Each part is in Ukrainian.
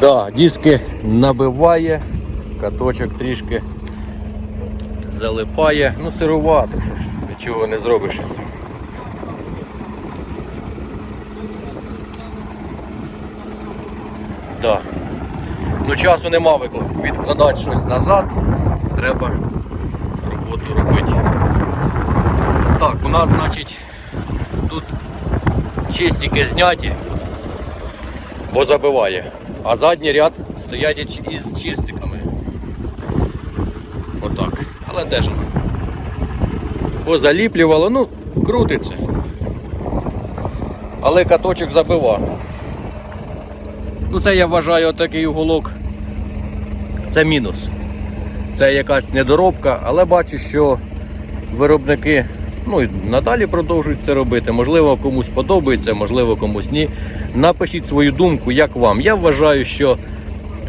Да, диски набиває, каточок трішки залипає. Ну, сирувато, що ж, нічого не зробиш. Да. Ну часу нема викла- відкладати щось назад. Треба роботу робити. Так, у нас, значить, тут чистики зняті, бо забиває. А задній ряд стоять із чистиками. Отак. Але де ж? Позаліплювало, ну, крутиться. Але каточок забивав. Ну це я вважаю такий уголок. Це мінус. Це якась недоробка, але бачу, що виробники ну, і надалі продовжують це робити. Можливо, комусь подобається, можливо, комусь ні. Напишіть свою думку, як вам. Я вважаю, що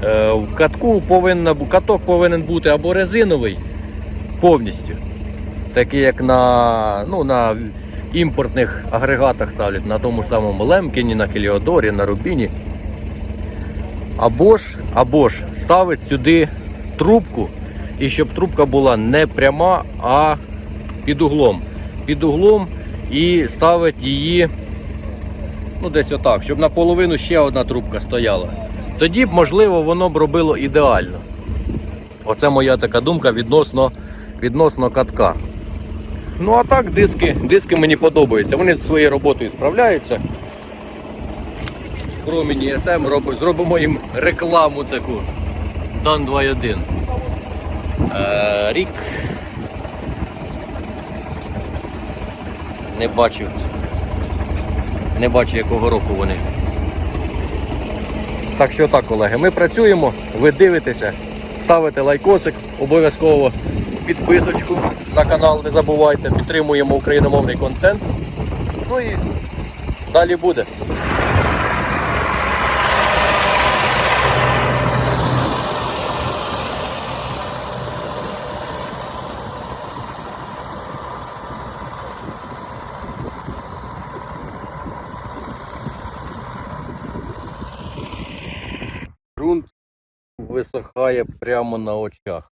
е, в катку повинна, каток повинен бути або резиновий повністю. Такий, як на, ну, на імпортних агрегатах ставлять, на тому самому Лемкіні, на Хеліодорі, на Рубіні. Або ж, або ж ставить сюди трубку, і щоб трубка була не пряма, а під углом. Під углом і ставить її ну, десь отак, щоб наполовину ще одна трубка стояла. Тоді б, можливо, воно б робило ідеально. Оце моя така думка відносно, відносно катка. Ну а так, диски, диски мені подобаються. Вони зі своєю роботою справляються. Проміні СМ зробимо їм рекламу таку. Дан 2.1. Е, рік. Не бачу. Не бачу якого року вони. Так що так, колеги, ми працюємо, ви дивитеся, ставите лайкосик, обов'язково підписочку на канал, не забувайте, підтримуємо україномовний контент. Ну і далі буде. Прямо на очах.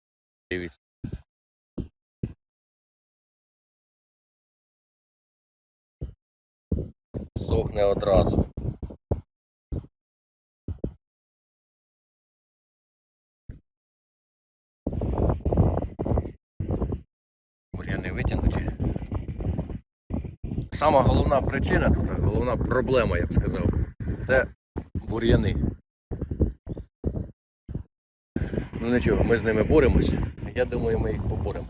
Дивіться. Сохне одразу. Бур'яни витягнуті. Сама головна причина тут, головна проблема, я б сказав, це бур'яни. Ну нічого, ми з ними боремося. Я думаю, ми їх поборемо.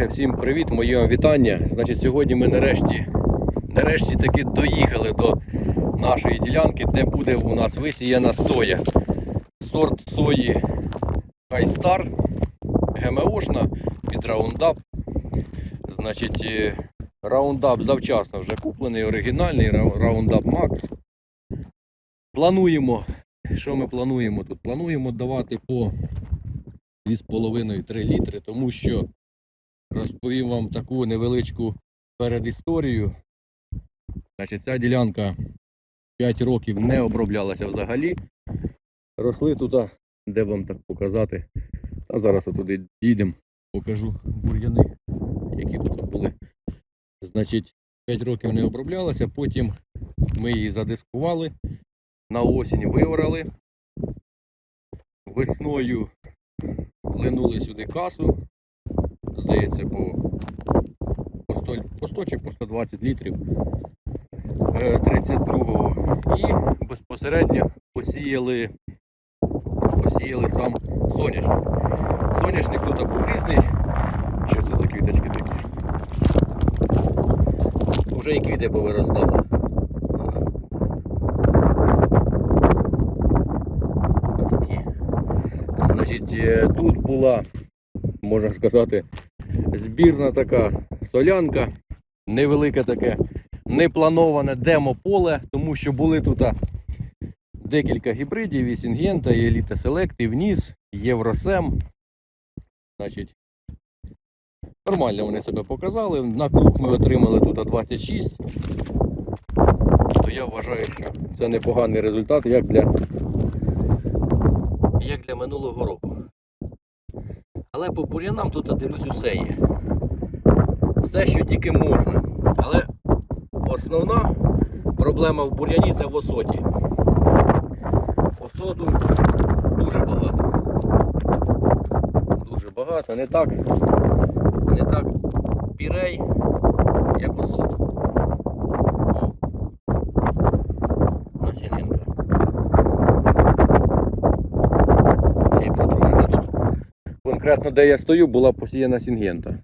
Колеги, всім привіт, моє вітання. Значить, сьогодні ми нарешті, нарешті таки доїхали до нашої ділянки, де буде у нас висіяна соя. Сорт сої Хайстар, ГМОшна під раундап. Значить, е, раундап завчасно вже куплений, оригінальний раундап Макс. Плануємо, що ми плануємо тут? Плануємо давати по 2,5-3 літри, тому що розповім вам таку невеличку передісторію. Значить, ця ділянка 5 років не оброблялася взагалі. Росли тут, де вам так показати. А зараз туди дійдемо, покажу бур'яни, які тут були. Значить, 5 років не оброблялася, потім ми її задискували, на осінь виорали. Весною линули сюди касу, здається, по, по, 100, по 100 чи по 120 літрів е, 32-го. І безпосередньо посіяли, посіяли сам соняшник. Соняшник тут був різний. Що це за квіточки такі? Вже і квіти повиростали. Значить, е, тут була, можна сказати, збірна така солянка, невелике таке неплановане демо-поле, тому що були тут декілька гібридів, і Сінгента, і Еліта Селект, і Вніс, Євросем. Значить, нормально вони себе показали. На круг ми отримали тут 26. То я вважаю, що це непоганий результат, як для як для минулого року. Але по бур'янам тут я дивлюсь усе є. Все, що тільки можна. Але основна проблема в бур'яні це в осоді. Осоду дуже багато. Дуже багато. Не так, не так пірей, як осод. Конкретно де я стою, була посіяна сінгента.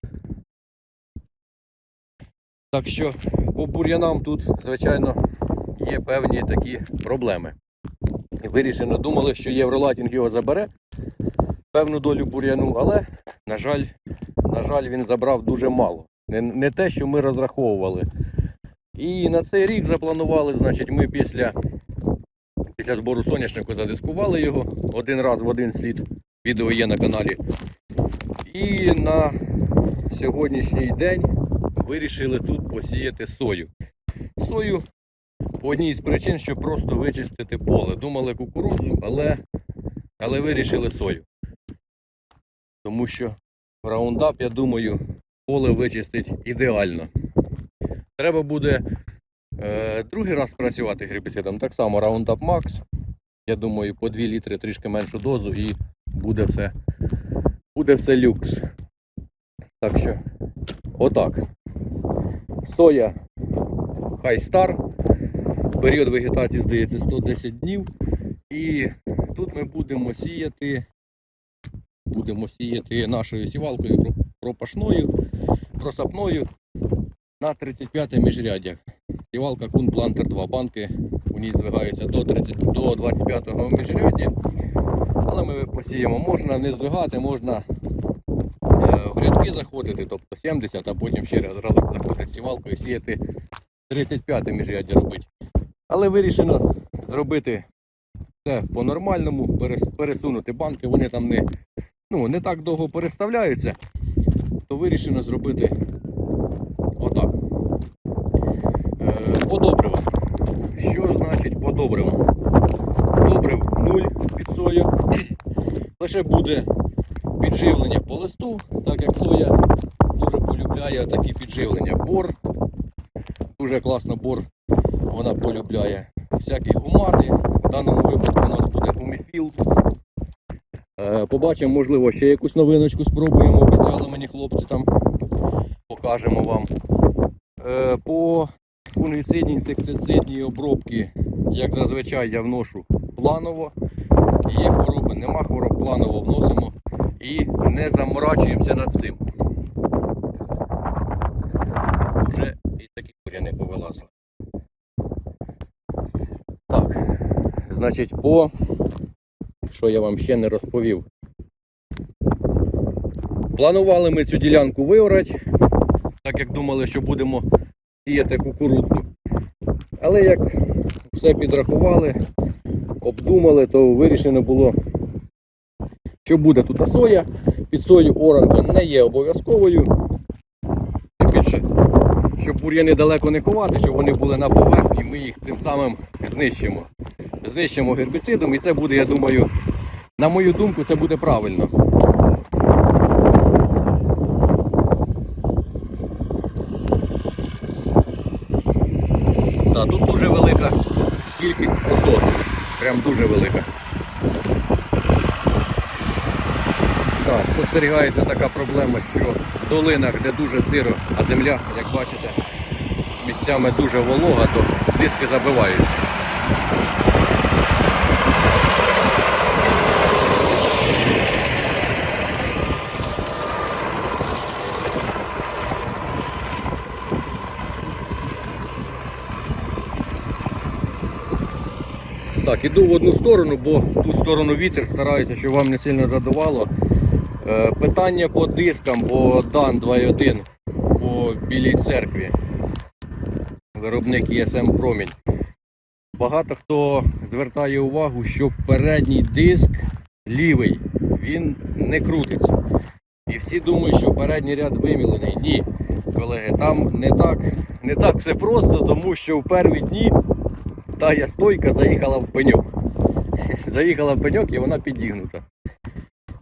Так що по бур'янам тут, звичайно, є певні такі проблеми. Вирішено, думали, що Євролатінг його забере певну долю бур'яну, але, на жаль, на жаль, він забрав дуже мало. Не, не те, що ми розраховували. І на цей рік запланували, значить, ми після, після збору соняшнику задискували його один раз в один слід. Відео є на каналі. І на сьогоднішній день вирішили тут посіяти сою. Сою по одній з причин, щоб просто вичистити поле. Думали кукурудзу, але, але вирішили сою. Тому що раундап, я думаю, поле вичистить ідеально. Треба буде е, другий раз працювати гербіцидом. Так само Roundup Max. Я думаю, по 2 літри трішки меншу дозу і буде все, буде все люкс. Так що, отак. Соя Хайстар. Період вегетації, здається, 110 днів. І тут ми будемо сіяти, будемо сіяти нашою сівалкою пропашною, просапною на 35 міжряддя. Сівалка Кун Плантер 2 банки. У ній здвигаються до 30, до 25 міжряддя. Але ми посіємо. Можна не здвигати, можна е, в рядки заходити, тобто 70, а потім ще раз разок заходити сівалкою сіяти 35 міжряддя робити. Але вирішено зробити це по-нормальному, пересунути банки, вони там не, ну, не так довго переставляються, то вирішено зробити отак. Е, по добривам. Що значить по добривам? Добрив 0 під сою. Лише буде підживлення по листу, так як соя дуже полюбляє такі підживлення. Бор. Дуже класно бор вона полюбляє. Всякі гумати. В даному випадку у нас буде гуміфіл. Е, Побачимо, можливо, ще якусь новиночку спробуємо. Обіцяли мені хлопці там. Покажемо вам. Е, По фунгіцидній інсектицидній обробки, як зазвичай, я вношу планово. Є хвороби, нема хвороб, планово вносимо і не заморачуємося над цим. Вже і такі буряни повилазили. Так, значить, по що я вам ще не розповів. Планували ми цю ділянку виорати, так як думали, що будемо сіяти кукурудзу. Але як все підрахували, обдумали, то вирішено було, що буде тут соя. Під сою оранка не є обов'язковою. Щоб бур'яни далеко не ховати, щоб вони були на поверхні, ми їх тим самим знищимо. Знищимо гербіцидом і це буде, я думаю, на мою думку, це буде правильно. Тут дуже велика кількість. Прям дуже велика. Так, спостерігається така проблема, що в долинах, де дуже сиро, а земля, як бачите, місцями дуже волога, то диски забиваються. Так, іду в одну сторону, бо в ту сторону вітер стараюся, щоб вам не сильно задувало. Е, питання по дискам, по DAN 2.1 по Білій церкві. Виробник ESM Промінь. Багато хто звертає увагу, що передній диск лівий, він не крутиться. І всі думають, що передній ряд вимілений. Ні, колеги, там не так, не так все просто, тому що в перві дні тая стойка заїхала в пеньок. Заїхала в пеньок і вона підігнута.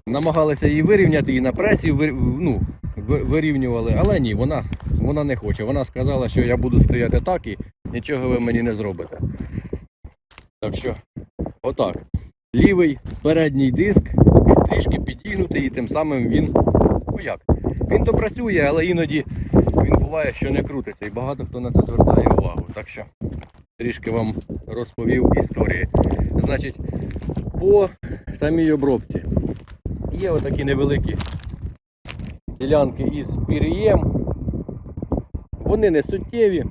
Намагалися її вирівняти, і на пресі ну, вирівнювали, але ні, вона, вона не хоче. Вона сказала, що я буду стояти так і нічого ви мені не зробите. Так що, отак. Лівий передній диск трішки підігнутий і тим самим він. Ну як? Він то працює, але іноді він буває, що не крутиться. І багато хто на це звертає увагу. Так що трішки вам розповів історії. Значить, по самій обробці є отакі невеликі ділянки із пір'єм. Вони не суттєві,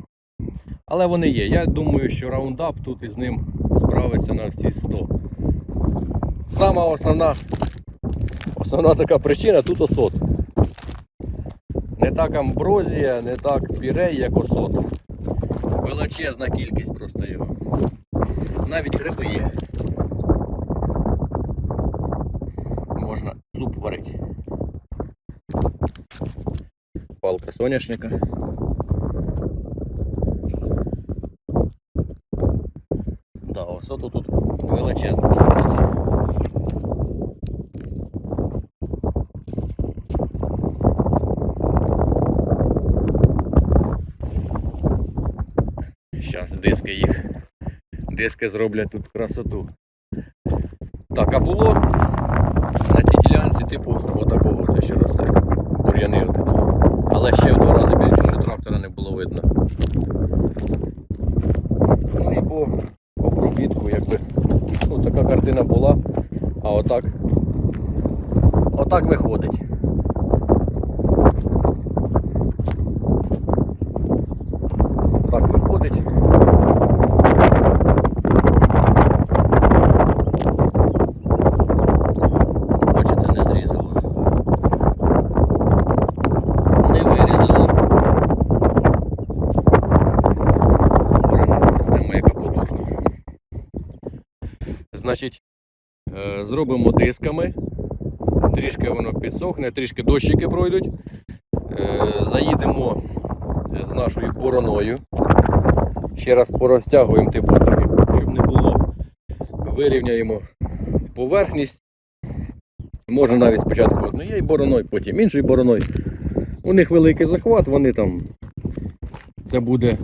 але вони є. Я думаю, що раундап тут із ним справиться на всі 100. Сама основна, основна така причина тут осот. Не так амброзія, не так пірей, як осот. Величезна кількість просто його. Навіть гриби є. Можна суп варити. Палка соняшника. Да, осоту тут величезна кількість. Зараз диски їх. Диски зроблять тут красоту. Так, а було на цій ділянці, типу, отакого це ще росте. Бур'яни отакі. Але ще в два рази більше, що трактора не було видно. Ну і по обробітку, якби. Ну, така картина була, а отак. Отак виходить. Так виходить. Бачите, не зрізало. Не вирізало. Бурянова система, яка потужна. Значить, е, зробимо дисками. Трішки воно підсохне, трішки дощики пройдуть. Е, Заїдемо е, з нашою бороною. Ще раз порозтягуємо, типу, щоб не було. Вирівняємо поверхність. Можна навіть спочатку однією бороною, потім іншою бороною. У них великий захват, вони там. Це буде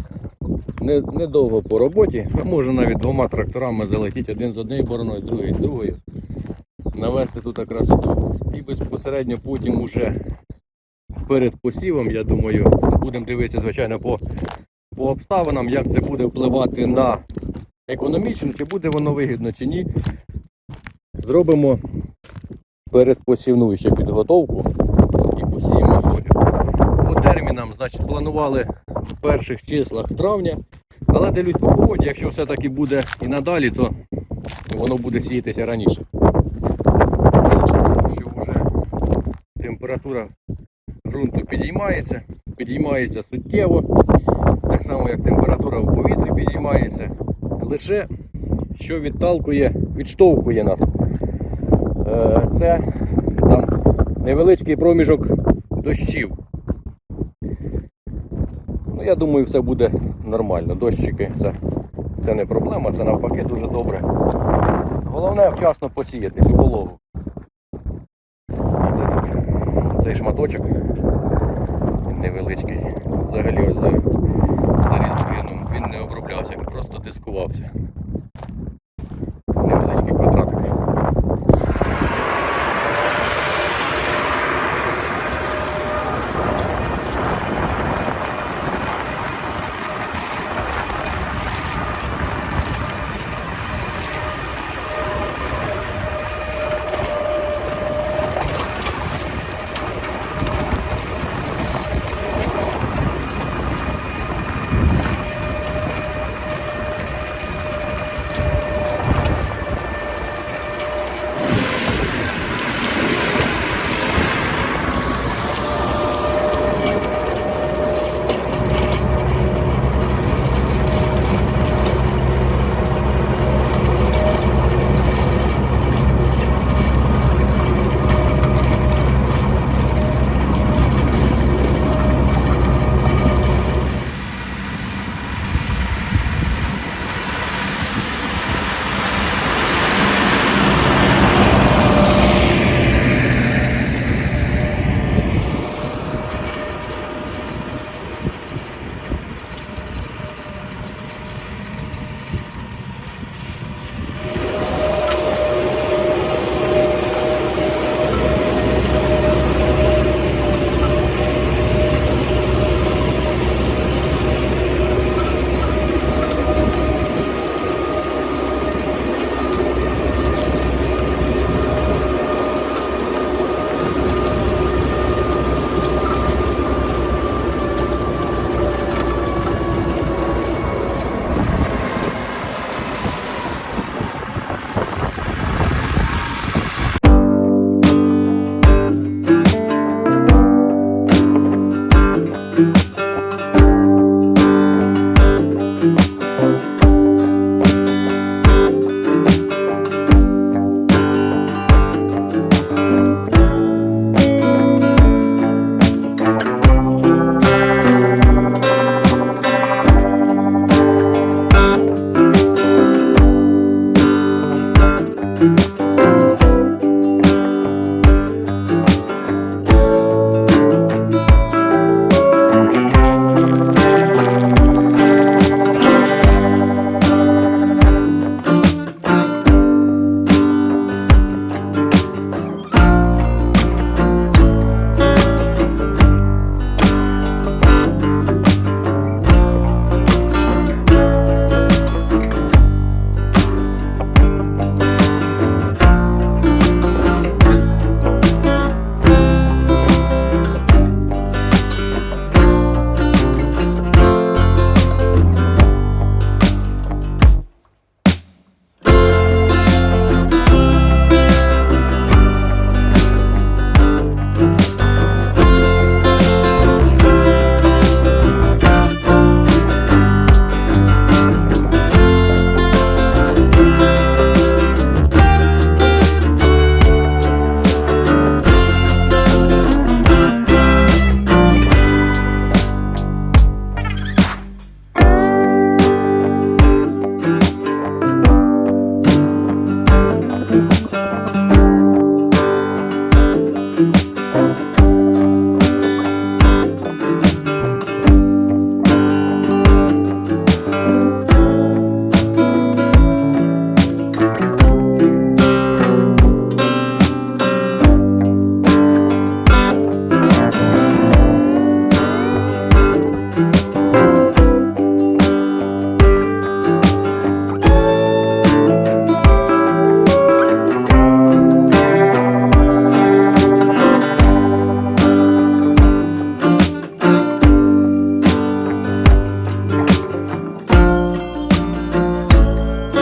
не- недовго по роботі, а може навіть двома тракторами залетіти один з однією бороною, другий з другою. Навести тут красоту. І безпосередньо потім уже перед посівом, я думаю, будемо дивитися, звичайно, по, по обставинам, як це буде впливати на економічно, чи буде воно вигідно, чи ні. Зробимо передпосівну ще підготовку і посіємо сою. По термінам, значить, планували в перших числах травня, але дивлюсь по погоді, якщо все-таки буде і надалі, то воно буде сіятися раніше. Тому що вже температура ґрунту підіймається, підіймається суттєво, так само як температура в повітрі підіймається. Лише що відталкує, відштовхує нас. Е, Це там невеличкий проміжок дощів. Ну, я думаю, все буде нормально. Дощики це, це не проблема, це навпаки дуже добре. Головне вчасно посіяти цю пологу. Це тут цей шматочок невеличкий. Взагалі ось за- за бур'яном. Він не оброблявся, він просто дискувався.